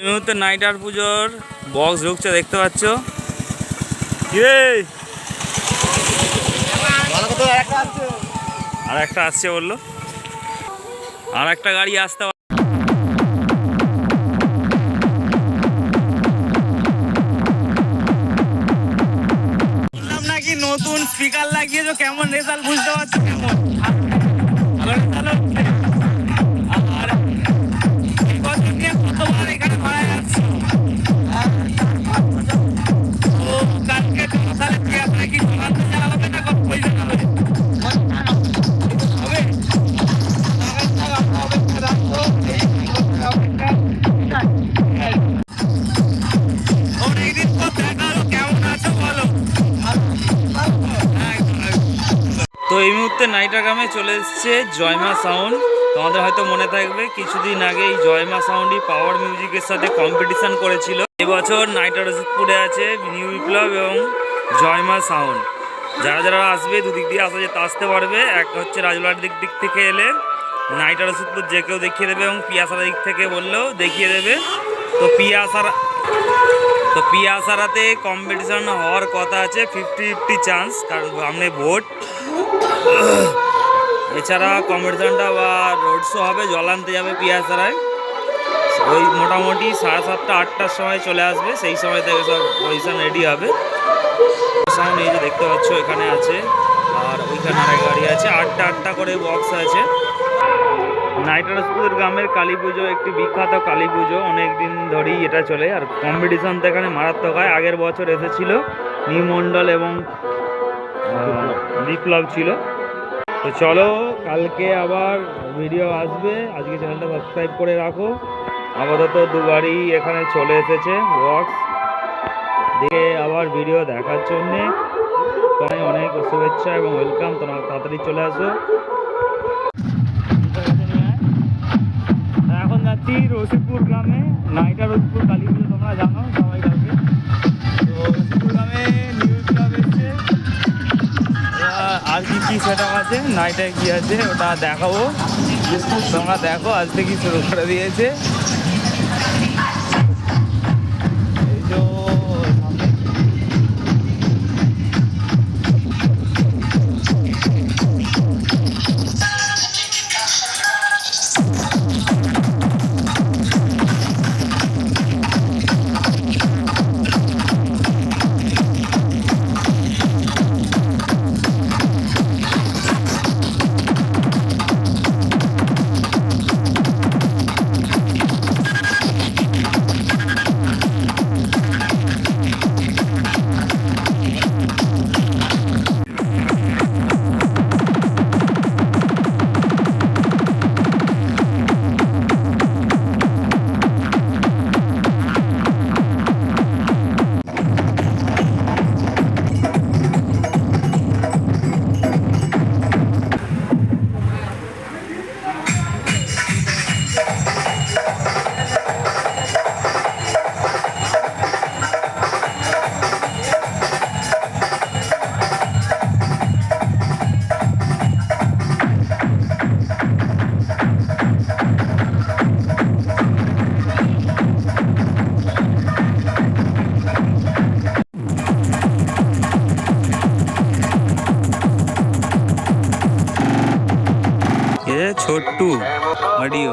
এই মুহূর্তে নাইটার পুজোর বক্স ঢুকছে দেখতে পাচ্ছ। আর একটা আসছে বলল। আর একটা গাড়ি আসতে পারে। শুনলাম নাকি নতুন স্পিকার লাগিয়েছো? কেমন রেজাল্ট বুঝতে পারছ কেমন এই মুহূর্তে নাইটা গ্রামে চলে এসেছে জয়মা সাউন্ড। তোমাদের হয়তো মনে থাকবে, কিছুদিন আগে এই জয়মা সাউন্ডই পাওয়ার মিউজিকের সাথে কম্পিটিশন করেছিল। এবছর নাইটা রসিদপুরে আছে নিউ বিপ্লব এবং জয়মা সাউন্ড। যারা যারা আসবে, দুদিক দিয়ে আসা যেতে আসতে পারবে। এক হচ্ছে রাজবাড়ির দিক দিক থেকে এলে নাইটা রসিদপুর যে কেউ দেখিয়ে দেবে এবং পিয়াসার দিক থেকে বললেও দেখিয়ে দেবে। তো পিয়াসার, তো পিয়াসারাতে কম্পিটিশন হওয়ার কথা আছে ফিফটি ফিফটি চান্স কারণ সামনে ভোট। এছাড়া কম্পিটিশনটা বা রোড শো হবে, জল আনতে যাবে পিয়াসারায়। ওই মোটামুটি সাড়ে সাতটা, আটটার সময় চলে আসবে, সেই সময় থেকে সব পজিশন রেডি হবে। সাউন্ড এই যে দেখতে পাচ্ছ, এখানে আছে, আর ওইখানে আরেক গাড়ি আছে, আটটা আটটা করে বক্স আছে। নাইটারসপুর গ্রামের কালী পুজো, একটি বিখ্যাত কালী পুজো অনেক দিন ধরেই এটা চলে। আর কম্পিটিশন তো এখানে মারাত্মক হয়, আগের বছর এসেছিল, নিমণ্ডল এবং বিপ্লব ছিল। তো চলো, কালকে আবার ভিডিও আসবে। আজকে চ্যানেলটা সাবস্ক্রাইব করে রাখো। আপাতত দুবারই এখানে চলে এসেছে বক্স দিয়ে আবার ভিডিও দেখার জন্যে তোমায় অনেক শুভেচ্ছা এবং ওয়েলকাম তোমরা তাড়াতাড়ি চলে আসো। এখন যাচ্ছি রসিকপুর গ্রামে। নাইটা রসিকপুর কালী পুজো তোমরা জানো সবাই কালকে। তো রসিকপুর গ্রামে কি সেটা আছে? নাইটে কি আছে? ওটা দেখাবো। তোমরা দেখো আজকে থেকে শুরু করে দিয়েছে। এ ছোট্টু অডিও